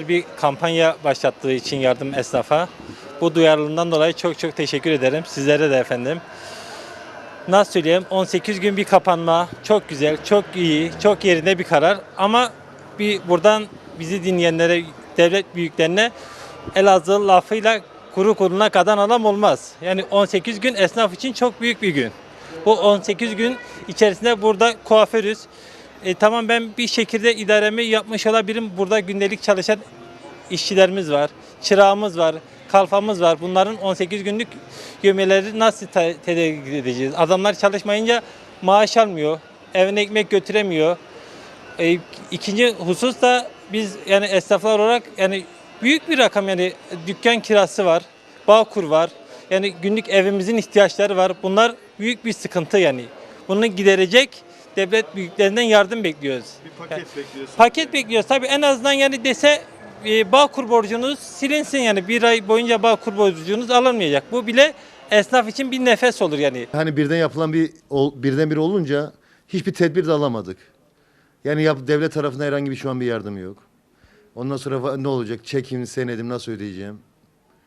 Bir kampanya başlattığı için yardım esnafa. Bu duyarlılığından dolayı çok çok teşekkür ederim. Sizlere de efendim. Nasıl söyleyeyim? 18 gün bir kapanma. Çok güzel, çok iyi, çok yerinde bir karar. Ama bir buradan bizi dinleyenlere, devlet büyüklerine Elazığ lafıyla kuru kuruna kadar adam olmaz. Yani 18 gün esnaf için çok büyük bir gün. Bu 18 gün içerisinde burada kuaförüz. E, tamam ben bir şekilde idaremi yapmış olabilirim. Burada gündelik çalışan işçilerimiz var, çırağımız var, kalfamız var. Bunların 18 günlük gömeleri nasıl te- tedarik edeceğiz? Adamlar çalışmayınca maaş almıyor, evine ekmek götüremiyor. E, ikinci husus da biz yani esnaflar olarak yani büyük bir rakam yani dükkan kirası var, bağkur var. Yani günlük evimizin ihtiyaçları var. Bunlar büyük bir sıkıntı yani. Bunu giderecek devlet büyüklerinden yardım bekliyoruz. Bir paket bekliyorsun. Paket bekliyoruz. Tabii en azından yani dese e, Bağkur borcunuz silinsin yani bir ay boyunca Bağkur borcunuz alınmayacak. Bu bile esnaf için bir nefes olur yani. Hani birden yapılan bir ol- birdenbire olunca hiçbir tedbir de alamadık. Yani yap, devlet tarafından herhangi bir şu an bir yardım yok. Ondan sonra ne olacak? Çekim, senedim nasıl ödeyeceğim?